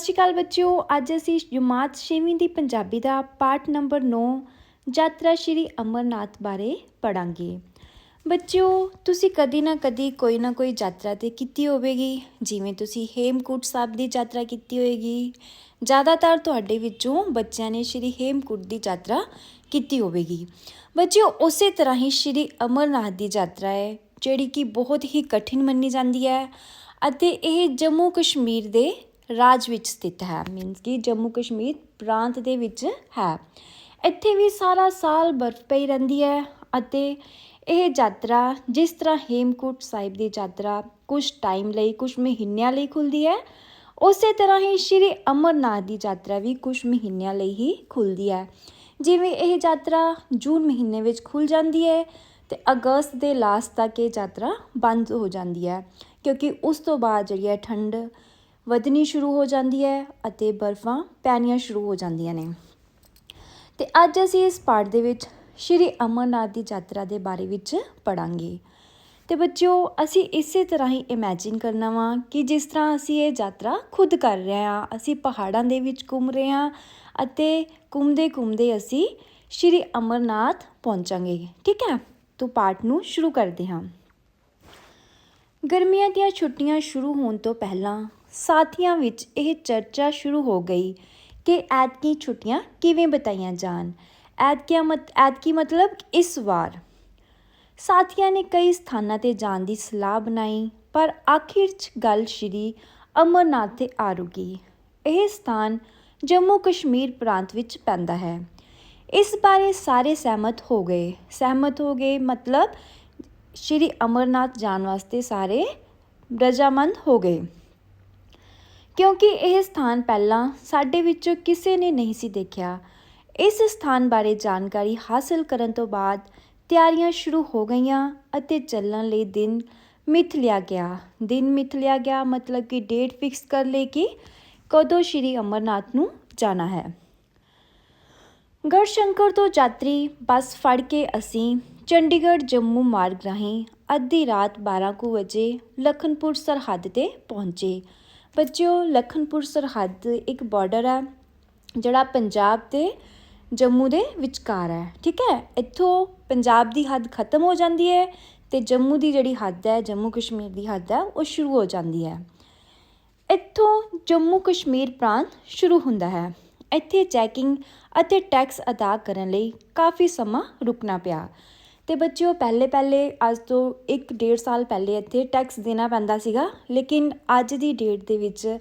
ਸਤਿ ਸ਼੍ਰੀ ਅਕਾਲ ਬੱਚਿਓ, ਅੱਜ ਅਸੀਂ ਜਮਾਤ 6ਵੀਂ ਦੀ ਪੰਜਾਬੀ ਦਾ ਪਾਠ ਨੰਬਰ 9 ਯਾਤਰਾ ਸ਼੍ਰੀ ਅਮਰਨਾਥ ਬਾਰੇ ਪੜਾਂਗੇ ਬੱਚਿਓ, ਤੁਸੀਂ ਕਦੀ ਨਾ ਕਦੀ ਕੋਈ ਨਾ ਕੋਈ ਯਾਤਰਾ ਤੇ ਕੀਤੀ ਹੋਵੇਗੀ। ਜਿਵੇਂ ਤੁਸੀਂ ਹੇਮਕੁੰਟ ਸਾਹਿਬ ਦੀ ਯਾਤਰਾ ਕੀਤੀ ਹੋਵੇਗੀ। ਜ਼ਿਆਦਾਤਰ ਤੁਹਾਡੇ ਵਿੱਚੋਂ ਬੱਚਿਆਂ ਨੇ ਸ਼੍ਰੀ ਹੇਮਕੁੰਟ ਦੀ ਯਾਤਰਾ ਕੀਤੀ ਹੋਵੇਗੀ। ਬੱਚਿਓ, ਉਸੇ ਤਰ੍ਹਾਂ ਹੀ ਸ਼੍ਰੀ ਅਮਰਨਾਥ ਦੀ ਯਾਤਰਾ ਹੈ, ਜਿਹੜੀ ਕਿ ਬਹੁਤ ਹੀ ਕਠਿਨ ਮੰਨੀ ਜਾਂਦੀ ਹੈ ਅਤੇ ਇਹ ਜੰਮੂ ਕਸ਼ਮੀਰ ਦੇ ਰਾਜ ਵਿੱਚ ਸਥਿਤ ਹੈ ਮੀਨਸ ਕਿ ਜੰਮੂ ਕਸ਼ਮੀਰ ਪ੍ਰਾਂਤ ਦੇ ਵਿੱਚ ਹੈ। ਇੱਥੇ ਵੀ ਸਾਰਾ ਸਾਲ ਬਰਫ਼ ਪਈ ਰਹਿੰਦੀ ਹੈ ਅਤੇ ਇਹ ਯਾਤਰਾ, ਜਿਸ ਤਰ੍ਹਾਂ ਹੇਮਕੁੰਟ ਸਾਹਿਬ ਦੀ ਯਾਤਰਾ ਕੁਝ ਟਾਈਮ ਲਈ ਕੁਝ ਮਹੀਨਿਆਂ ਲਈ ਖੁੱਲਦੀ ਹੈ, ਉਸੇ ਤਰ੍ਹਾਂ ਹੀ ਸ਼੍ਰੀ ਅਮਰਨਾਥ ਦੀ ਯਾਤਰਾ ਵੀ ਕੁਝ ਮਹੀਨਿਆਂ ਲਈ ਹੀ ਖੁੱਲਦੀ ਹੈ। ਜਿਵੇਂ ਇਹ ਯਾਤਰਾ ਜੂਨ ਮਹੀਨੇ ਵਿੱਚ ਖੁੱਲ ਜਾਂਦੀ ਹੈ ਤੇ ਅਗਸਤ ਦੇ ਲਾਸਟ ਤੱਕ ਇਹ ਯਾਤਰਾ ਬੰਦ ਹੋ ਜਾਂਦੀ ਹੈ, ਕਿਉਂਕਿ ਉਸ ਤੋਂ ਬਾਅਦ ਜਿਹੜੀ ਹੈ ਠੰਡ ਵਧਣੀ ਸ਼ੁਰੂ ਹੋ ਜਾਂਦੀ ਹੈ ਅਤੇ ਬਰਫ਼ਾਂ ਪੈਣੀਆਂ ਸ਼ੁਰੂ ਹੋ ਜਾਂਦੀਆਂ ਨੇ। ਤੇ ਅੱਜ ਅਸੀਂ ਇਸ ਪਾਠ ਦੇ ਵਿੱਚ ਸ਼੍ਰੀ ਅਮਰਨਾਥ ਦੀ ਯਾਤਰਾ ਦੇ ਬਾਰੇ ਵਿੱਚ ਪੜਾਂਗੇ ਤੇ ਬੱਚਿਓ, ਅਸੀਂ ਇਸੇ ਤਰ੍ਹਾਂ ਹੀ ਇਮੇਜਿਨ ਕਰਨਾ ਵਾ ਕਿ ਜਿਸ ਤਰ੍ਹਾਂ ਅਸੀਂ ਇਹ ਯਾਤਰਾ ਖੁਦ ਕਰ ਰਹੇ ਹਾਂ, ਅਸੀਂ ਪਹਾੜਾਂ ਦੇ ਵਿੱਚ ਘੁੰਮ ਰਹੇ ਹਾਂ ਅਤੇ ਘੁੰਮਦੇ ਘੁੰਮਦੇ ਅਸੀਂ ਸ਼੍ਰੀ ਅਮਰਨਾਥ ਪਹੁੰਚਾਂਗੇ। ਠੀਕ ਹੈ? ਤੋਂ ਪਾਠ ਨੂੰ ਸ਼ੁਰੂ ਕਰਦੇ ਹਾਂ। ਗਰਮੀਆਂ ਦੀਆਂ ਛੁੱਟੀਆਂ ਸ਼ੁਰੂ ਹੋਣ ਤੋਂ ਪਹਿਲਾਂ ਸਾਥੀਆਂ ਵਿੱਚ ਇਹ ਚਰਚਾ ਸ਼ੁਰੂ ਹੋ ਗਈ ਕਿ ਐਤਕੀ ਛੁੱਟੀਆਂ ਕਿਵੇਂ ਬਿਤਾਈਆਂ ਜਾਣ। ਐਤਕੀ ਮਤ, ਐਤਕੀ ਮਤਲਬ ਇਸ ਵਾਰ। ਸਾਥੀਆਂ ਨੇ ਕਈ ਸਥਾਨਾਂ ਤੇ ਜਾਣ ਦੀ ਸਲਾਹ ਬਣਾਈ, ਪਰ ਆਖਿਰ 'ਚ ਗੱਲ ਸ਼੍ਰੀ ਅਮਰਨਾਥ ਤੇ ਆਰੂਗੀ। ਇਹ ਸਥਾਨ ਜੰਮੂ ਕਸ਼ਮੀਰ ਪ੍ਰਾਂਤ ਵਿੱਚ ਪੈਂਦਾ ਹੈ। ਇਸ ਬਾਰੇ ਸਾਰੇ ਸਹਿਮਤ ਹੋ ਗਏ। ਸਹਿਮਤ ਹੋ ਗਏ ਮਤਲਬ ਸ਼੍ਰੀ ਅਮਰਨਾਥ ਜਾਣ ਵਾਸਤੇ ਸਾਰੇ ਰਜਾਮੰਦ ਹੋ ਗਏ। ਕਿਉਂਕਿ ਇਹ ਸਥਾਨ ਪਹਿਲਾਂ ਸਾਡੇ ਵਿੱਚੋਂ ਕਿਸੇ ਨੇ ਨਹੀਂ ਸੀ ਦੇਖਿਆ। ਇਸ ਸਥਾਨ ਬਾਰੇ ਜਾਣਕਾਰੀ ਹਾਸਲ ਕਰਨ ਤੋਂ ਬਾਅਦ ਤਿਆਰੀਆਂ ਸ਼ੁਰੂ ਹੋ ਗਈਆਂ ਅਤੇ ਚੱਲਣ ਲਈ ਦਿਨ ਮਿਥ ਲਿਆ ਗਿਆ। ਦਿਨ ਮਿਥ ਲਿਆ ਗਿਆ ਮਤਲਬ ਕਿ ਡੇਟ ਫਿਕਸ ਕਰ ਲਈ ਕਿ ਕਦੋਂ ਸ਼੍ਰੀ ਅਮਰਨਾਥ ਨੂੰ ਜਾਣਾ ਹੈ। ਗੜਸ਼ੰਕਰ ਤੋਂ ਯਾਤਰੀ ਬੱਸ ਫੜ ਕੇ ਅਸੀਂ ਚੰਡੀਗੜ੍ਹ ਜੰਮੂ ਮਾਰਗ ਰਾਹੀਂ ਅੱਧੀ ਰਾਤ 12 ਕੁ ਵਜੇ ਲਖਨਪੁਰ ਸਰਹੱਦ ਤੇ ਪਹੁੰਚੇ। ਬੱਚਿਓ ਲਖਨਪੁਰ ਸਰਹੱਦ ਇੱਕ ਬਾਰਡਰ ਹੈ ਜਿਹੜਾ ਪੰਜਾਬ ਤੇ ਜੰਮੂ ਦੇ ਵਿਚਕਾਰ ਹੈ, ਠੀਕ ਹੈ? ਇੱਥੋਂ ਪੰਜਾਬ ਦੀ ਹੱਦ ਖਤਮ ਹੋ ਜਾਂਦੀ ਹੈ ਤੇ ਜੰਮੂ ਦੀ ਜਿਹੜੀ ਹੱਦ ਹੈ, ਜੰਮੂ ਕਸ਼ਮੀਰ ਦੀ ਹੱਦ ਹੈ, ਉਹ ਸ਼ੁਰੂ ਹੋ ਜਾਂਦੀ ਹੈ। ਇੱਥੋਂ ਜੰਮੂ ਕਸ਼ਮੀਰ ਪ੍ਰਾਂਤ ਸ਼ੁਰੂ ਹੁੰਦਾ ਹੈ। ਇੱਥੇ ਚੈਕਿੰਗ ਅਤੇ ਟੈਕਸ ਅਦਾ ਕਰਨ ਲਈ ਕਾਫੀ ਸਮਾਂ ਰੁਕਣਾ ਪਿਆ। ਤੇ ਬੱਚਿਓ ਪਹਿਲੇ ਪਹਿਲੇ ਅੱਜ ਤੋਂ 1.5 ਸਾਲ ਪਹਿਲੇ ਇੱਥੇ ਟੈਕਸ ਦੇਣਾ ਪੈਂਦਾ ਸੀਗਾ, ਲੇਕਿਨ ਅੱਜ ਦੀ ਡੇਟ ਦੇ ਵਿੱਚ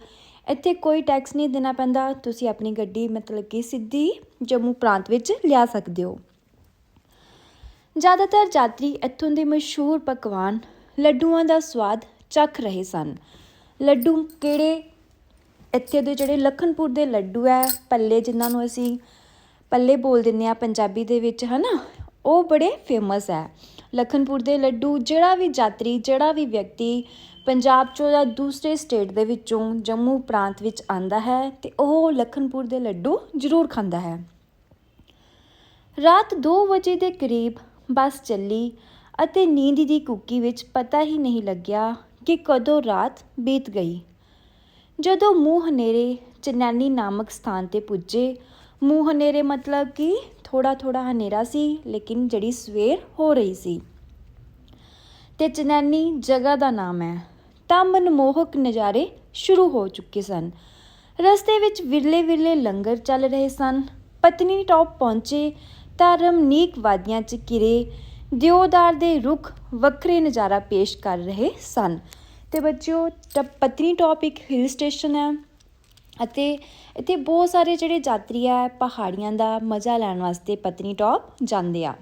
ਇੱਥੇ ਕੋਈ ਟੈਕਸ ਨਹੀਂ ਦੇਣਾ ਪੈਂਦਾ, ਤੁਸੀਂ ਆਪਣੀ ਗੱਡੀ ਮਤਲਬ ਕਿ ਸਿੱਧੀ ਜੰਮੂ ਪ੍ਰਾਂਤ ਵਿੱਚ ਲਿਆ ਸਕਦੇ ਹੋ। ਜ਼ਿਆਦਾਤਰ ਯਾਤਰੀ ਇੱਥੋਂ ਦੇ ਮਸ਼ਹੂਰ ਪਕਵਾਨ ਲੱਡੂਆਂ ਦਾ ਸਵਾਦ ਚੱਖ ਰਹੇ ਸਨ। ਲੱਡੂ ਕਿਹੜੇ? ਇੱਥੇ ਦੇ ਜਿਹੜੇ ਲਖਨਪੁਰ ਦੇ ਲੱਡੂ ਹੈ, ਪੱਲੇ ਜਿਨ੍ਹਾਂ ਨੂੰ ਅਸੀਂ ਪੱਲੇ ਬੋਲ ਦਿੰਦੇ ਆ ਪੰਜਾਬੀ ਦੇ ਵਿੱਚ, ਹਨਾ? ਉਹ ਬੜੇ ਫੇਮਸ ਹੈ। ਲਖਨਪੁਰ ਦੇ ਲੱਡੂ, ਜਿਹੜਾ ਵੀ ਯਾਤਰੀ, ਜਿਹੜਾ ਵੀ ਵਿਅਕਤੀ ਪੰਜਾਬ ਚੋਂ ਜਾਂ ਦੂਸਰੇ ਸਟੇਟ ਦੇ ਵਿੱਚੋਂ ਜੰਮੂ ਪ੍ਰਾਂਤ ਵਿੱਚ ਆਂਦਾ ਹੈ ਤੇ ਉਹ ਲਖਨਪੁਰ ਦੇ ਲੱਡੂ ਜ਼ਰੂਰ ਖਾਂਦਾ ਹੈ। ਰਾਤ 2 ਵਜੇ ਦੇ ਕਰੀਬ ਬੱਸ ਚੱਲੀ ਅਤੇ ਨੀਂਦ ਦੀ ਕੁੱਕੀ ਵਿੱਚ ਪਤਾ ਹੀ ਨਹੀਂ ਲੱਗਿਆ ਕਿ ਕਦੋਂ ਰਾਤ ਬੀਤ ਗਈ। ਜਦੋਂ ਮੂੰਹ ਹਨੇਰੇ ਚਨੈਨੀ ਨਾਮਕ ਸਥਾਨ ਤੇ ਪੁੱਜੇ ਮੂੰਹ ਹਨੇਰੇ ਮਤਲਬ ਕਿ ਥੋੜਾ ਥੋੜਾ ਹਨੇਰਾ ਸੀ, ਲੇਕਿਨ ਜਿਹੜੀ ਸਵੇਰ ਹੋ ਰਹੀ ਸੀ। ਤੇ ਚਨੈਨੀ ਜਗ੍ਹਾ ਦਾ ਨਾਮ ਹੈ। ਤਾਂ ਮਨਮੋਹਕ ਨਜ਼ਾਰੇ ਸ਼ੁਰੂ ਹੋ ਚੁੱਕੇ ਸਨ। ਰਸਤੇ ਵਿੱਚ ਵਿਰਲੇ ਵਿਰਲੇ ਲੰਗਰ ਚੱਲ ਰਹੇ ਸਨ। ਪਤਨੀ ਟੌਪ ਪਹੁੰਚੇ ਤਾਂ ਰਮਨੀਕ ਵਾਦੀਆਂ 'ਚ ਕਿਰੇ ਦਿਓਦਾਰ ਦੇ ਰੁੱਖ ਵੱਖਰੇ ਨਜ਼ਾਰਾ ਪੇਸ਼ ਕਰ ਰਹੇ ਸਨ। ਤੇ ਬੱਚਿਓ ਪਤਨੀ ਟੌਪ ਇੱਕ ਹਿਲ ਸਟੇਸ਼ਨ ਹੈ। ਅਤੇ ਇੱਥੇ ਬਹੁਤ ਸਾਰੇ ਜਿਹੜੇ ਯਾਤਰੀ ਆ, ਪਹਾੜੀਆਂ ਦਾ ਮਜ਼ਾ ਲੈਣ ਵਾਸਤੇ ਪਤਨੀਟਾਪ ਜਾਂਦੇ ਆ।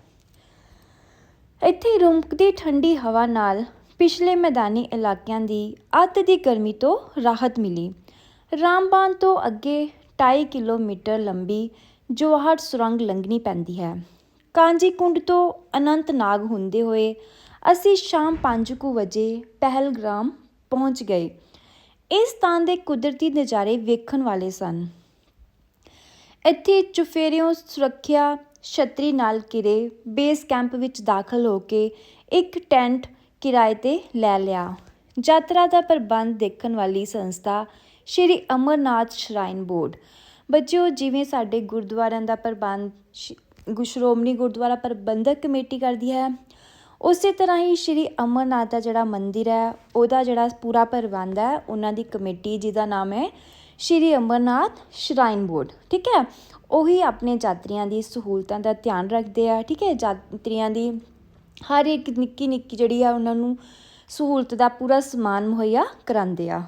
ਇੱਥੇ ਰੁਮਕਦੀ ਠੰਡੀ ਹਵਾ ਨਾਲ ਪਿਛਲੇ ਮੈਦਾਨੀ ਇਲਾਕਿਆਂ ਦੀ ਅੱਤ ਦੀ ਗਰਮੀ ਤੋਂ ਰਾਹਤ ਮਿਲੀ। ਰਾਮਬਾਨ ਤੋਂ ਅੱਗੇ 2.5 ਕਿਲੋਮੀਟਰ ਲੰਬੀ ਜਵਾਹਰ ਸੁਰੰਗ ਲੰਘਣੀ ਪੈਂਦੀ ਹੈ। ਕਾਂਜੀਕੁੰਡ ਤੋਂ ਅਨੰਤਨਾਗ ਹੁੰਦੇ ਹੋਏ ਅਸੀਂ ਸ਼ਾਮ 5 ਕੁ ਵਜੇ ਪਹਿਲਗ੍ਰਾਮ ਪਹੁੰਚ ਗਏ। ਇਸ ਸਥਾਨ ਦੇ ਕੁਦਰਤੀ ਨਜ਼ਾਰੇ ਵੇਖਣ ਵਾਲੇ ਸਨ। ਇੱਥੇ ਚੁਫੇਰਿਓਂ ਸੁਰੱਖਿਆ ਛਤਰੀ ਨਾਲ ਘਿਰੇ ਬੇਸ ਕੈਂਪ ਵਿੱਚ ਦਾਖਲ ਹੋ ਕੇ ਇੱਕ ਟੈਂਟ ਕਿਰਾਏ ਤੇ ਲੈ ਲਿਆ। ਯਾਤਰਾ ਦਾ ਪ੍ਰਬੰਧ ਦੇਖਣ ਵਾਲੀ ਸੰਸਥਾ ਸ਼੍ਰੀ ਅਮਰਨਾਥ ਸ਼ਰਾਈਨ ਬੋਰਡ। ਬੱਚਿਓ, ਜਿਵੇਂ ਸਾਡੇ ਗੁਰਦੁਆਰਿਆਂ ਦਾ ਪ੍ਰਬੰਧ ਸ਼੍ਰੋਮਣੀ ਗੁਰਦੁਆਰਾ ਪ੍ਰਬੰਧਕ ਕਮੇਟੀ ਕਰਦੀ ਹੈ ਉਸੇ ਤਰ੍ਹਾਂ ਹੀ ਸ਼੍ਰੀ ਅਮਰਨਾਥ ਦਾ ਜਿਹੜਾ ਮੰਦਿਰ ਹੈ, ਉਹਦਾ ਜਿਹੜਾ ਪੂਰਾ ਪ੍ਰਬੰਧ ਹੈ, ਉਹਨਾਂ ਦੀ ਕਮੇਟੀ ਜਿਹਦਾ ਨਾਮ ਹੈ ਸ਼੍ਰੀ ਅਮਰਨਾਥ ਸ਼ਰਾਈਨ ਬੋਰਡ, ਠੀਕ ਹੈ? ਉਹੀ ਆਪਣੇ ਯਾਤਰੀਆਂ ਦੀ ਸਹੂਲਤਾਂ ਦਾ ਧਿਆਨ ਰੱਖਦੇ ਆ, ਠੀਕ ਹੈ? ਯਾਤਰੀਆਂ ਦੀ ਹਰ ਇੱਕ ਨਿੱਕੀ ਨਿੱਕੀ ਜਿਹੜੀ ਆ, ਉਹਨਾਂ ਨੂੰ ਸਹੂਲਤ ਦਾ ਪੂਰਾ ਸਮਾਨ ਮੁਹੱਈਆ ਕਰਾਉਂਦੇ ਆ।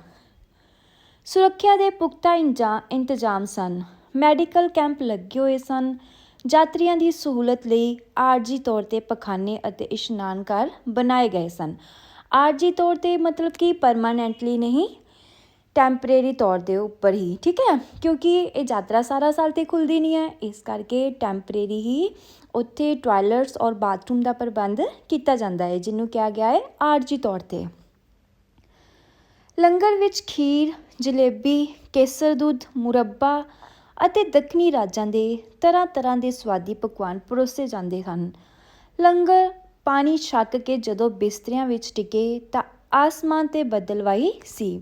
ਸੁਰੱਖਿਆ ਦੇ ਪੁਖਤਾ ਇੰਜਾ- ਇੰਤਜ਼ਾਮ ਸਨ। ਮੈਡੀਕਲ ਕੈਂਪ ਲੱਗੇ ਹੋਏ ਸਨ। ਯਾਤਰੀਆਂ ਦੀ ਸਹੂਲਤ ਲਈ ਆਰਜੀ ਤੌਰ ਤੇ ਪਖਾਨੇ ਅਤੇ ਇਸ਼ਨਾਨ ਘਰ ਬਣਾਏ ਗਏ ਸਨ। ਆਰਜੀ ਤੌਰ ਤੇ ਮਤਲਬ ਕਿ ਪਰਮਾਨੈਂਟਲੀ ਨਹੀਂ ਟੈਂਪਰੇਰੀ ਤੌਰ ਦੇ ਉੱਪਰ ਹੀ, ਠੀਕ ਹੈ? ਕਿਉਂਕਿ ਇਹ ਯਾਤਰਾ ਸਾਰਾ ਸਾਲ ਤੇ ਖੁੱਲਦੀ ਨਹੀਂ ਹੈ। ਇਸ ਕਰਕੇ ਟੈਂਪਰੇਰੀ ਹੀ ਉੱਥੇ ਟਾਇਲਟਸ ਔਰ ਬਾਥਰੂਮ ਦਾ ਪ੍ਰਬੰਧ ਕੀਤਾ ਜਾਂਦਾ ਹੈ, ਜਿਹਨੂੰ ਕਿਹਾ ਗਿਆ ਹੈ ਆਰਜੀ ਤੌਰ ਤੇ। ਲੰਗਰ ਵਿੱਚ ਖੀਰ, ਜਲੇਬੀ, ਕੇਸਰ ਦੁੱਧ, ਮੁਰੱਬਾ ਅਤੇ ਦੱਖਣੀ ਰਾਜਾਂ ਦੇ ਤਰ੍ਹਾਂ ਤਰ੍ਹਾਂ ਦੇ ਸਵਾਦੀ ਪਕਵਾਨ ਪਰੋਸੇ ਜਾਂਦੇ ਹਨ। ਲੰਗਰ, ਪਾਣੀ ਛੱਕ ਕੇ ਜਦੋਂ ਬਿਸਤਰਿਆਂ ਵਿੱਚ ਟਿਕੇ ਤਾਂ ਆਸਮਾਨ ਤੇ ਬੱਦਲਵਾਈ ਸੀ।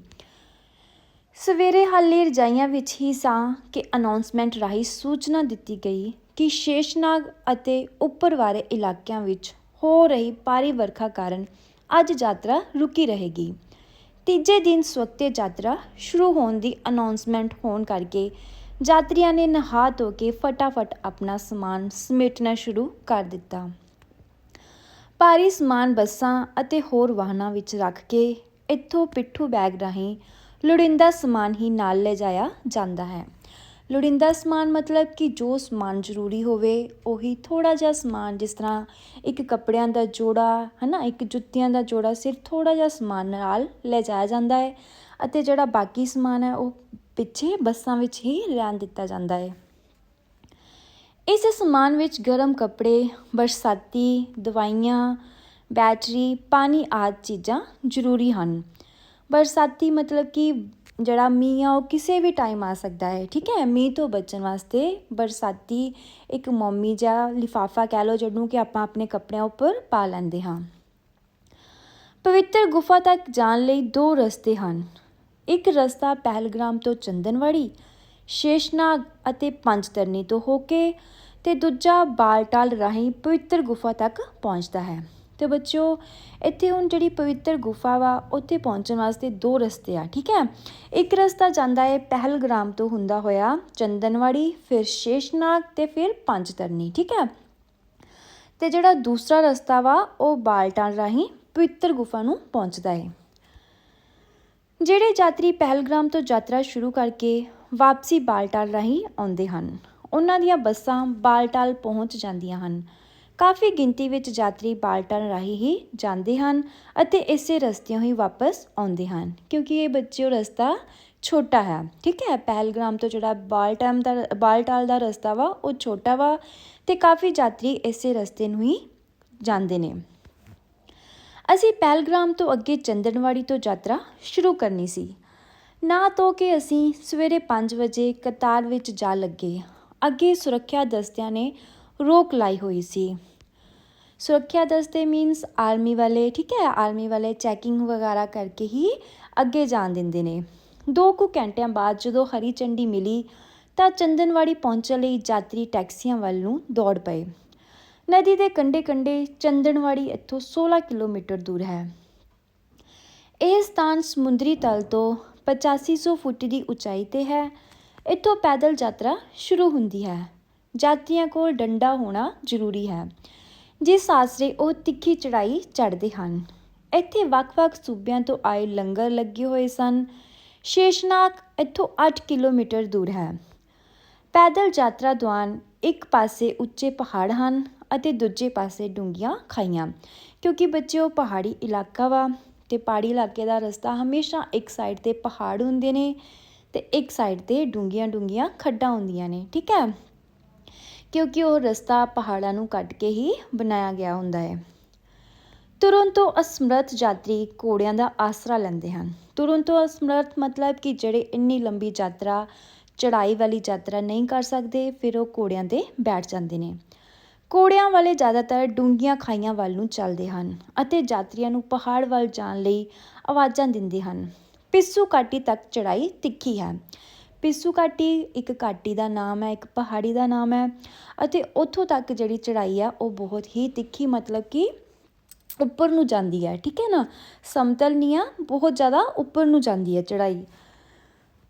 ਸਵੇਰੇ ਹਾਲੇ ਰਜਾਈਆਂ ਵਿੱਚ ਹੀ ਸਾਂ ਕਿ ਅਨਾਉਂਸਮੈਂਟ ਰਾਹੀਂ ਸੂਚਨਾ ਦਿੱਤੀ ਗਈ ਕਿ ਸ਼ੇਸ਼ਨਾਗ ਅਤੇ ਉੱਪਰ ਵਾਲੇ ਇਲਾਕਿਆਂ ਵਿੱਚ ਹੋ ਰਹੀ ਭਾਰੀ ਵਰਖਾ ਕਾਰਨ ਅੱਜ ਯਾਤਰਾ ਰੁਕੀ ਰਹੇਗੀ। ਤੀਜੇ ਦਿਨ ਸਵਖਤੇ ਯਾਤਰਾ ਸ਼ੁਰੂ ਹੋਣ ਦੀ ਅਨਾਉਂਸਮੈਂਟ ਹੋਣ ਕਰਕੇ ਯਾਤਰੀਆਂ ਨੇ ਨਹਾ ਧੋ ਕੇ ਫਟਾਫਟ ਆਪਣਾ ਸਮਾਨ ਸਮੇਟਣਾ ਸ਼ੁਰੂ ਕਰ ਦਿੱਤਾ। ਭਾਰੀ ਸਮਾਨ ਬੱਸਾਂ ਅਤੇ ਹੋਰ ਵਾਹਨਾਂ ਵਿੱਚ ਰੱਖ ਕੇ ਇੱਥੋਂ ਪਿੱਠੂ ਬੈਗ ਰਾਹੀਂ ਲੋੜੀਂਦਾ ਸਮਾਨ ਹੀ ਨਾਲ ਲੈ ਜਾਇਆ ਜਾਂਦਾ ਹੈ। ਲੋੜੀਂਦਾ ਸਮਾਨ ਮਤਲਬ ਕਿ ਜੋ ਸਮਾਨ ਜ਼ਰੂਰੀ ਹੋਵੇ, ਉਹੀ ਥੋੜਾ ਜਿਹਾ ਸਮਾਨ ਜਿਸ ਤਰ੍ਹਾਂ ਇੱਕ ਕੱਪੜਿਆਂ ਦਾ ਜੋੜਾ, ਹਨਾ, ਇੱਕ ਜੁੱਤੀਆਂ ਦਾ ਜੋੜਾ ਸਿਰਫ ਥੋੜਾ ਜਿਹਾ ਸਮਾਨ ਨਾਲ ਲੈ ਜਾਇਆ ਜਾਂਦਾ ਹੈ ਅਤੇ ਜਿਹੜਾ ਬਾਕੀ ਸਮਾਨ ਹੈ ਉਹ ਪਿੱਛੇ ਬੱਸਾਂ ਵਿੱਚ ਹੀ ਰਹਿਣ ਦਿੱਤਾ ਜਾਂਦਾ ਹੈ। ਇਸ ਸਮਾਨ ਵਿੱਚ ਗਰਮ ਕੱਪੜੇ, ਬਰਸਾਤੀ ਦਵਾਈਆਂ, ਬੈਟਰੀ, ਪਾਣੀ ਆਦਿ ਚੀਜ਼ਾਂ ਜ਼ਰੂਰੀ ਹਨ। ਬਰਸਾਤੀ ਮਤਲਬ ਕਿ ਜਿਹੜਾ ਮੀਂਹ ਆ, ਉਹ ਕਿਸੇ ਵੀ ਟਾਈਮ ਆ ਸਕਦਾ ਹੈ, ਠੀਕ ਹੈ? ਮੀਂਹ ਤੋਂ ਬਚਣ ਵਾਸਤੇ ਬਰਸਾਤੀ ਇੱਕ ਮੋਮੀ ਜਾਂ ਲਿਫਾਫਾ ਕਹਿ ਲਓ, ਜਿਹਨੂੰ ਕਿ ਆਪਾਂ ਆਪਣੇ ਕੱਪੜਿਆਂ ਉੱਪਰ ਪਾ ਲੈਂਦੇ ਹਾਂ। ਪਵਿੱਤਰ ਗੁਫਾ ਤੱਕ ਜਾਣ ਲਈ ਦੋ ਰਸਤੇ ਹਨ। ਇੱਕ ਰਸਤਾ ਪਹਿਲਗ੍ਰਾਮ ਤੋਂ ਚੰਦਨਵਾੜੀ, ਸ਼ੇਸ਼ਨਾਗ ਅਤੇ ਪੰਜਤਰਨੀ ਤੋਂ ਹੋ ਕੇ ਤੇ ਦੂਜਾ ਬਾਲਟਾਲ ਰਾਹੀਂ ਪਵਿੱਤਰ ਗੁਫਾ ਤੱਕ ਪਹੁੰਚਦਾ ਹੈ। ਤੇ ਬੱਚਿਓ, ਇੱਥੇ ਹੁਣ ਜਿਹੜੀ ਪਵਿੱਤਰ ਗੁਫਾ ਵਾ, ਉੱਥੇ ਪਹੁੰਚਣ ਵਾਸਤੇ ਦੋ ਰਸਤੇ ਆ, ਠੀਕ ਹੈ? ਇੱਕ ਰਸਤਾ ਜਾਂਦਾ ਹੈ ਪਹਿਲਗ੍ਰਾਮ ਤੋਂ ਹੁੰਦਾ ਹੋਇਆ ਚੰਦਨਵਾੜੀ, ਫਿਰ ਸ਼ੇਸ਼ਨਾਗ ਤੇ ਫਿਰ ਪੰਜਤਰਨੀ, ਠੀਕ ਹੈ? ਤੇ ਜਿਹੜਾ ਦੂਸਰਾ ਰਸਤਾ ਵਾ, ਉਹ ਬਾਲਟਾਲ ਰਾਹੀਂ ਪਵਿੱਤਰ ਗੁਫਾ ਨੂੰ ਪਹੁੰਚਦਾ ਹੈ ਜਿਹੜੇ ਯਾਤਰੀ ਪਹਿਲਗ੍ਰਾਮ ਤੋਂ ਯਾਤਰਾ ਸ਼ੁਰੂ ਕਰਕੇ ਵਾਪਸੀ ਬਾਲਟਾਲ ਰਾਹੀਂ ਆਉਂਦੇ ਹਨ, ਉਹਨਾਂ ਦੀਆਂ ਬੱਸਾਂ ਬਾਲਟਾਲ ਪਹੁੰਚ ਜਾਂਦੀਆਂ ਹਨ। ਕਾਫੀ ਗਿਣਤੀ ਵਿੱਚ ਯਾਤਰੀ ਬਾਲਟਾਲ ਰਾਹੀਂ ਹੀ ਜਾਂਦੇ ਹਨ ਅਤੇ ਇਸੇ ਰਸਤਿਓਂ ਹੀ ਵਾਪਸ ਆਉਂਦੇ ਹਨ, ਕਿਉਂਕਿ ਇਹ ਬੱਚਿਓ ਰਸਤਾ ਛੋਟਾ ਹੈ। ਠੀਕ ਹੈ ਪਹਿਲਗ੍ਰਾਮ ਤੋਂ ਜਿਹੜਾ ਬਾਲਟਾਮ ਦਾ, ਬਾਲਟਾਲ ਦਾ ਰਸਤਾ ਵਾ, ਉਹ ਛੋਟਾ ਵਾ ਤੇ ਕਾਫੀ ਯਾਤਰੀ ਇਸੇ ਰਸਤੇ ਨੂੰ ਹੀ ਜਾਂਦੇ ਨੇ। ਅਸੀਂ ਪਹਿਲਗ੍ਰਾਮ ਤੋਂ ਅੱਗੇ ਚੰਦਨਵਾੜੀ ਤੋਂ ਯਾਤਰਾ ਸ਼ੁਰੂ ਕਰਨੀ ਸੀ। ਨਾ ਤੋਂ ਕਿ ਅਸੀਂ ਸਵੇਰੇ 5 ਵਜੇ ਕਤਾਰ ਵਿੱਚ ਜਾ ਲੱਗੇ। ਅੱਗੇ ਸੁਰੱਖਿਆ ਦਸਤਿਆਂ ਨੇ ਰੋਕ ਲਾਈ ਹੋਈ ਸੀ। ਸੁਰੱਖਿਆ ਦਸਤੇ ਮੀਨਸ ਆਰਮੀ ਵਾਲੇ, ਠੀਕ ਹੈ? ਆਰਮੀ ਵਾਲੇ ਚੈਕਿੰਗ ਵਗੈਰਾ ਕਰਕੇ ਹੀ ਅੱਗੇ ਜਾਣ ਦਿੰਦੇ ਨੇ। ਦੋ ਕੁ ਘੰਟਿਆਂ ਬਾਅਦ ਜਦੋਂ ਹਰੀ ਝੰਡੀ ਮਿਲੀ ਤਾਂ ਚੰਦਨਵਾੜੀ ਪਹੁੰਚਣ ਲਈ ਯਾਤਰੀ ਟੈਕਸੀਆਂ ਵੱਲ ਨੂੰ ਦੌੜ ਪਏ। ਨਦੀ ਦੇ ਕੰਢੇ ਕੰਢੇ ਚੰਦਨਵਾੜੀ ਇੱਥੋਂ 16 ਕਿਲੋਮੀਟਰ ਦੂਰ ਹੈ। ਇਹ ਸਥਾਨ ਸਮੁੰਦਰੀ ਤਲ ਤੋਂ 8500 ਫੁੱਟ ਦੀ ਉਚਾਈ ਤੇ ਹੈ। ਇੱਥੋਂ ਪੈਦਲ ਯਾਤਰਾ ਸ਼ੁਰੂ ਹੁੰਦੀ ਹੈ। ਯਾਤਰੀਆਂ ਕੋਲ ਡੰਡਾ ਹੋਣਾ ਜ਼ਰੂਰੀ ਹੈ, ਜਿਸ ਆਸਰੇ ਉਹ ਤਿੱਖੀ ਚੜ੍ਹਾਈ ਚੜ੍ਹਦੇ ਹਨ। ਇੱਥੇ ਵੱਖ-ਵੱਖ ਸੂਬਿਆਂ ਤੋਂ ਆਏ ਲੰਗਰ ਲੱਗੇ ਹੋਏ ਸਨ। ਸ਼ੇਸ਼ਨਾਗ ਇੱਥੋਂ 8 ਕਿਲੋਮੀਟਰ ਦੂਰ ਹੈ। ਪੈਦਲ ਯਾਤਰਾ ਦੌਰਾਨ ਇੱਕ ਪਾਸੇ ਉੱਚੇ ਪਹਾੜ ਹਨ ਅਤੇ ਦੂਜੇ ਪਾਸੇ ਡੂੰਘੀਆਂ ਖਾਈਆਂ। ਕਿਉਂਕਿ ਬੱਚਿਓ, ਪਹਾੜੀ ਇਲਾਕਾ ਵਾ ਤੇ ਪਹਾੜੀ ਇਲਾਕੇ ਦਾ ਰਸਤਾ ਹਮੇਸ਼ਾ ਇੱਕ ਸਾਈਡ ਤੇ ਪਹਾੜ ਹੁੰਦੇ ਨੇ ਤੇ ਇੱਕ ਸਾਈਡ ਤੇ ਡੂੰਘੀਆਂ ਡੂੰਘੀਆਂ ਖੱਡਾਂ ਹੁੰਦੀਆਂ ਨੇ, ਠੀਕ ਹੈ? ਕਿਉਂਕਿ ਉਹ ਰਸਤਾ ਪਹਾੜਾਂ ਨੂੰ ਕੱਟ ਕੇ ਹੀ ਬਣਾਇਆ ਗਿਆ ਹੁੰਦਾ ਹੈ। ਤੁਰਨ ਤੋਂ ਅਸਮਰਥ ਯਾਤਰੀ ਘੋੜਿਆਂ ਦਾ ਆਸਰਾ ਲੈਂਦੇ ਹਨ। ਤੁਰਨ ਤੋਂ ਅਸਮਰਥ ਮਤਲਬ ਕਿ ਜਿਹੜੇ ਇੰਨੀ ਲੰਬੀ ਯਾਤਰਾ ਚੜਾਈ ਵਾਲੀ ਯਾਤਰਾ ਨਹੀਂ ਕਰ ਸਕਦੇ, ਫਿਰ ਉਹ ਘੋੜਿਆਂ ਤੇ ਬੈਠ ਜਾਂਦੇ ਨੇ। ਘੋੜਿਆਂ ਵਾਲੇ ਜ਼ਿਆਦਾਤਰ ਡੂੰਘੀਆਂ ਖਾਈਆਂ ਵੱਲ ਨੂੰ ਚੱਲਦੇ ਹਨ ਅਤੇ ਯਾਤਰੀਆਂ ਨੂੰ ਪਹਾੜ ਵੱਲ ਜਾਣ ਲਈ ਆਵਾਜ਼ਾਂ ਦਿੰਦੇ ਹਨ। ਪਿੱਸੂ ਘਾਟੀ ਤੱਕ ਚੜ੍ਹਾਈ ਤਿੱਖੀ ਹੈ। ਪਿੱਸੂ ਘਾਟੀ ਇੱਕ ਘਾਟੀ ਦਾ ਨਾਮ ਹੈ, ਇੱਕ ਪਹਾੜੀ ਦਾ ਨਾਮ ਹੈ ਅਤੇ ਉੱਥੋਂ ਤੱਕ ਜਿਹੜੀ ਚੜ੍ਹਾਈ ਆ, ਉਹ ਬਹੁਤ ਹੀ ਤਿੱਖੀ ਮਤਲਬ ਕਿ ਉੱਪਰ ਨੂੰ ਜਾਂਦੀ ਹੈ, ਠੀਕ ਹੈ ਨਾ? ਸਮਤਲ ਨਹੀਂ ਆ, ਬਹੁਤ ਜ਼ਿਆਦਾ ਉੱਪਰ ਨੂੰ ਜਾਂਦੀ ਹੈ ਚੜ੍ਹਾਈ।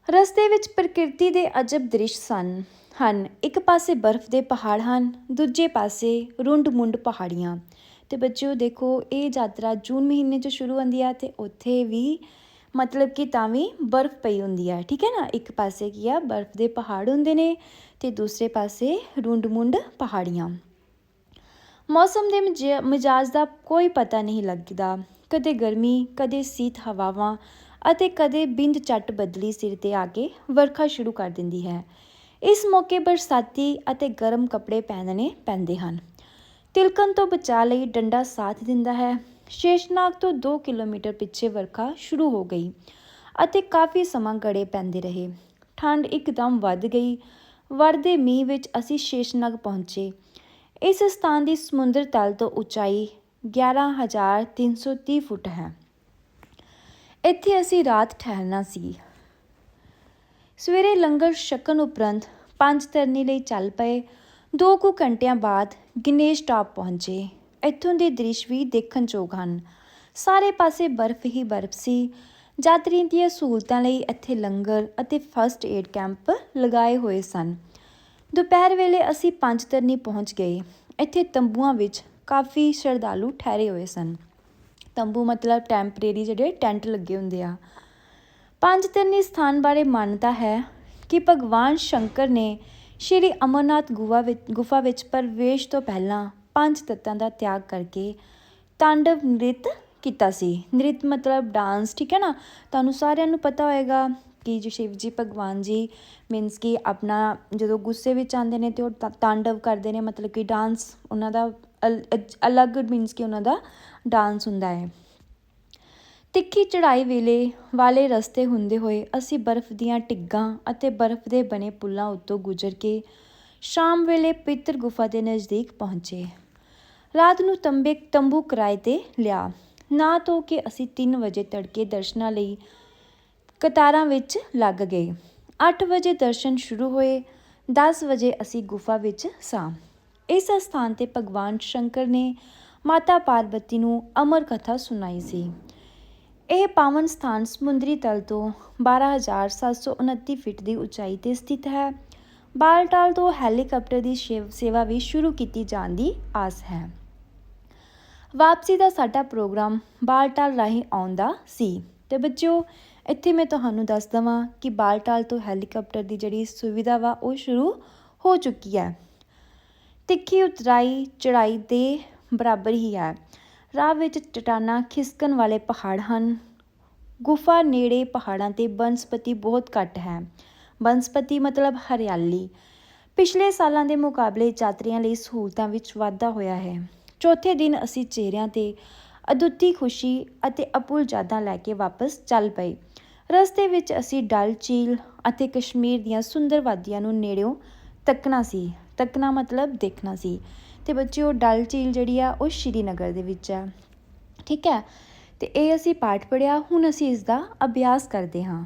ਰਸਤੇ ਵਿੱਚ ਪ੍ਰਕਿਰਤੀ ਦੇ ਅਜਬ ਦ੍ਰਿਸ਼ ਸਨ। ਹਨ। ਇੱਕ ਪਾਸੇ ਬਰਫ਼ ਦੇ ਪਹਾੜ ਹਨ, ਦੂਜੇ ਪਾਸੇ ਰੁੰਡ-ਮੁੰਡ ਪਹਾੜੀਆਂ। ਤੇ ਬੱਚਿਓ, ਦੇਖੋ, ਇਹ ਯਾਤਰਾ ਜੂਨ ਮਹੀਨੇ 'ਚ ਸ਼ੁਰੂ ਹੁੰਦੀ ਆ ਤੇ ਉੱਥੇ ਵੀ ਮਤਲਬ ਕਿ ਤਾਂ ਵੀ ਬਰਫ਼ ਪਈ ਹੁੰਦੀ ਆ, ਠੀਕ ਹੈ ਨਾ? ਇੱਕ ਪਾਸੇ ਕੀ ਆ, ਬਰਫ਼ ਦੇ ਪਹਾੜ ਹੁੰਦੇ ਨੇ ਤੇ ਦੂਸਰੇ ਪਾਸੇ ਰੁੰਡ-ਮੁੰਡ ਪਹਾੜੀਆਂ। ਮੌਸਮ ਦੇ ਮਿਜ- ਮਿਜਾਜ਼ ਦਾ ਕੋਈ ਪਤਾ ਨਹੀਂ ਲੱਗਦਾ। ਕਦੇ ਗਰਮੀ, ਕਦੇ ਸੀਤ ਹਵਾਵਾਂ ਅਤੇ ਕਦੇ ਬਿੰਦ ਚੱਟ ਬਦਲੀ ਸਿਰ ਤੇ ਆ ਕੇ ਵਰਖਾ ਸ਼ੁਰੂ ਕਰ ਦਿੰਦੀ ਹੈ। ਇਸ ਮੌਕੇ ਬਰਸਾਤੀ ਅਤੇ ਗਰਮ ਕੱਪੜੇ ਪਹਿਨਣੇ ਪੈਂਦੇ ਹਨ। ਤਿਲਕਣ ਤੋਂ ਬਚਾਅ ਲਈ ਡੰਡਾ ਸਾਥ ਦਿੰਦਾ ਹੈ। ਸ਼ੇਸ਼ਨਾਗ ਤੋਂ 2 ਕਿਲੋਮੀਟਰ ਪਿੱਛੇ ਵਰਖਾ ਸ਼ੁਰੂ ਹੋ ਗਈ ਅਤੇ ਕਾਫੀ ਸਮਾਂ ਗੜੇ ਪੈਂਦੇ ਰਹੇ। ਠੰਡ ਇੱਕਦਮ ਵੱਧ ਗਈ। ਵਰਦੇ ਮੀਂਹ ਵਿੱਚ ਅਸੀਂ ਸ਼ੇਸ਼ਨਾਗ ਪਹੁੰਚੇ। ਇਸ ਸਥਾਨ ਦੀ ਸਮੁੰਦਰ ਤਲ ਤੋਂ ਉਚਾਈ 11330 ਫੁੱਟ ਹੈ। ਇੱਥੇ ਅਸੀਂ ਰਾਤ ਠਹਿਰਨਾ ਸੀ। ਸਵੇਰੇ ਲੰਗਰ ਛਕਣ ਉਪਰੰਤ ਪੰਜ ਤਰਨੀ ਲਈ ਚੱਲ ਪਏ। ਦੋ ਕੁ ਘੰਟਿਆਂ ਬਾਅਦ ਗਿਨੇਸ਼ ਟਾਪ ਪਹੁੰਚੇ। ਇੱਥੋਂ ਦੇ ਦ੍ਰਿਸ਼ ਵੀ ਦੇਖਣਯੋਗ ਹਨ। ਸਾਰੇ ਪਾਸੇ ਬਰਫ਼ ਹੀ ਬਰਫ਼ ਸੀ। ਯਾਤਰੀਆਂ ਦੀਆਂ ਸਹੂਲਤਾਂ ਲਈ ਇੱਥੇ ਲੰਗਰ ਅਤੇ ਫਸਟ ਏਡ ਕੈਂਪ ਲਗਾਏ ਹੋਏ ਸਨ। ਦੁਪਹਿਰ ਵੇਲੇ ਅਸੀਂ ਪੰਜ ਤਰਨੀ ਪਹੁੰਚ ਗਏ। ਇੱਥੇ ਤੰਬੂਆਂ ਵਿੱਚ ਕਾਫੀ ਸ਼ਰਧਾਲੂ ਠਹਿਰੇ ਹੋਏ ਸਨ। ਤੰਬੂ ਮਤਲਬ ਟੈਂਪਰੇਰੀ ਜਿਹੜੇ ਟੈਂਟ ਲੱਗੇ ਹੁੰਦੇ ਆ। ਪੰਜ ਤਰਨੀ ਸਥਾਨ ਬਾਰੇ ਮਾਨਤਾ ਹੈ ਕਿ ਭਗਵਾਨ ਸ਼ੰਕਰ ਨੇ ਸ਼੍ਰੀ ਅਮਰਨਾਥ ਗੁਫਾ ਵਿੱਚ ਗੁਫਾ ਵਿੱਚ ਪ੍ਰਵੇਸ਼ ਤੋਂ ਪਹਿਲਾਂ ਪੰਜ ਤੱਤਾਂ ਦਾ ਤਿਆਗ ਕਰਕੇ ਤਾਂਡਵ ਨ੍ਰਿਤ ਕੀਤਾ ਸੀ। ਨ੍ਰਿਤ ਮਤਲਬ ਡਾਂਸ, ਠੀਕ ਹੈ ਨਾ? ਤੁਹਾਨੂੰ ਸਾਰਿਆਂ ਨੂੰ ਪਤਾ ਹੋਏਗਾ ਕਿ ਜੋ ਸ਼ਿਵ ਜੀ, ਭਗਵਾਨ ਜੀ ਮੀਨਸ ਕਿ ਆਪਣਾ ਜਦੋਂ ਗੁੱਸੇ ਵਿੱਚ ਆਉਂਦੇ ਨੇ ਤੇ ਉਹ ਤਾ- ਤਾਂਡਵ ਕਰਦੇ ਨੇ, ਮਤਲਬ ਕਿ ਡਾਂਸ ਉਹਨਾਂ ਦਾ ਅਲ- ਅਲੱਗ ਮੀਨਸ ਕਿ ਉਹਨਾਂ ਦਾ ਡਾਂਸ ਹੁੰਦਾ ਹੈ। ਤਿੱਖੀ ਚੜ੍ਹਾਈ ਵੇਲੇ ਵਾਲੇ ਰਸਤੇ ਹੁੰਦੇ ਹੋਏ ਅਸੀਂ ਬਰਫ਼ ਦੀਆਂ ਟਿੱਗਾਂ ਅਤੇ ਬਰਫ਼ ਦੇ ਬਣੇ ਪੁਲਾਂ ਉੱਤੋਂ ਗੁਜ਼ਰ ਕੇ ਸ਼ਾਮ ਵੇਲੇ ਪਿੱਤਰ ਗੁਫਾ ਦੇ ਨਜ਼ਦੀਕ ਪਹੁੰਚੇ। ਰਾਤ ਨੂੰ ਤੰਬੇ ਤੰਬੂ ਕਿਰਾਏ ਤੇ ਲਿਆ। ਨਾ ਧੋ ਕੇ ਅਸੀਂ ਤਿੰਨ ਵਜੇ ਤੜਕੇ ਦਰਸ਼ਨਾਂ ਲਈ ਕਤਾਰਾਂ ਵਿੱਚ ਲੱਗ ਗਏ। ਅੱਠ ਵਜੇ ਦਰਸ਼ਨ ਸ਼ੁਰੂ ਹੋਏ, ਦਸ ਵਜੇ ਅਸੀਂ ਗੁਫਾ ਵਿੱਚ ਸਾਂ। ਇਸ ਅਸਥਾਨ ਤੇ ਭਗਵਾਨ ਸ਼ੰਕਰ ਨੇ ਮਾਤਾ ਪਾਰਬਤੀ ਨੂੰ ਅਮਰ ਕਥਾ ਸੁਣਾਈ ਸੀ। ਇਹ ਪਾਵਨ ਸਥਾਨ ਸਮੁੰਦਰੀ ਤਲ ਤੋਂ 12729 ਫੀਟ ਦੀ ਉਚਾਈ ਤੇ ਸਥਿਤ ਹੈ। ਬਾਲਟਾਲ ਤੋਂ ਹੈਲੀਕਾਪਟਰ ਦੀ ਸ਼ੇਵ- ਸੇਵਾ ਵੀ ਸ਼ੁਰੂ ਕੀਤੀ ਜਾਣ ਦੀ ਆਸ ਹੈ। ਵਾਪਸੀ ਦਾ ਸਾਡਾ ਪ੍ਰੋਗਰਾਮ ਬਾਲਟਾਲ ਰਾਹੀਂ ਆਉਂਦਾ ਸੀ। ਤੇ ਬੱਚਿਓ, ਇੱਥੇ ਮੈਂ ਤੁਹਾਨੂੰ ਦੱਸ ਦਵਾਂ ਕਿ ਬਾਲਟਾਲ ਤੋਂ ਹੈਲੀਕਾਪਟਰ ਦੀ ਜਿਹੜੀ ਸੁਵਿਧਾ ਵਾ, ਉਹ ਸ਼ੁਰੂ ਹੋ ਚੁੱਕੀ ਹੈ। ਤਿੱਖੀ ਉਤਰਾਈ ਚੜਾਈ ਦੇ ਬਰਾਬਰ ਹੀ ਹੈ। ਰਾਹ ਵਿੱਚ ਚਟਾਨਾਂ ਖਿਸਕਣ ਵਾਲੇ ਪਹਾੜ ਹਨ। ਗੁਫਾ ਨੇੜੇ ਪਹਾੜਾਂ ਤੇ ਬਨਸਪਤੀ ਬਹੁਤ ਘੱਟ ਹੈ। ਬਨਸਪਤੀ ਮਤਲਬ ਹਰਿਆਲੀ। ਪਿਛਲੇ ਸਾਲਾਂ ਦੇ ਮੁਕਾਬਲੇ ਯਾਤਰੀਆਂ ਲਈ ਸਹੂਲਤਾਂ ਵਿੱਚ ਵਾਧਾ ਹੋਇਆ ਹੈ। ਚੌਥੇ ਦਿਨ ਅਸੀਂ ਚਿਹਰਿਆਂ ਤੇ ਅਦੁੱਤੀ ਖੁਸ਼ੀ ਅਤੇ ਅਪੁੱਲ ਯਾਦਾਂ ਲੈ ਕੇ ਵਾਪਸ ਚੱਲ ਪਏ। ਰਸਤੇ ਵਿੱਚ ਅਸੀਂ ਡਲ ਝੀਲ ਅਤੇ ਕਸ਼ਮੀਰ ਦੀਆਂ ਸੁੰਦਰ ਵਾਦੀਆਂ ਨੂੰ ਨੇੜਿਓਂ ਤੱਕਣਾ ਸੀ। ਤੱਕਣਾ ਮਤਲਬ ਦੇਖਣਾ ਸੀ। ਤੇ ਬੱਚਿਓ ਡਲ ਝੀਲ ਜਿਹੜੀ ਆ, ਉਹ ਸ਼੍ਰੀਨਗਰ ਦੇ ਵਿੱਚ ਹੈ ਠੀਕ ਹੈ? ਤੇ ਇਹ ਅਸੀਂ ਪਾਠ ਪੜਿਆ ਹੁਣ ਅਸੀਂ ਇਸ ਦਾ ਅਭਿਆਸ ਕਰਦੇ ਹਾਂ।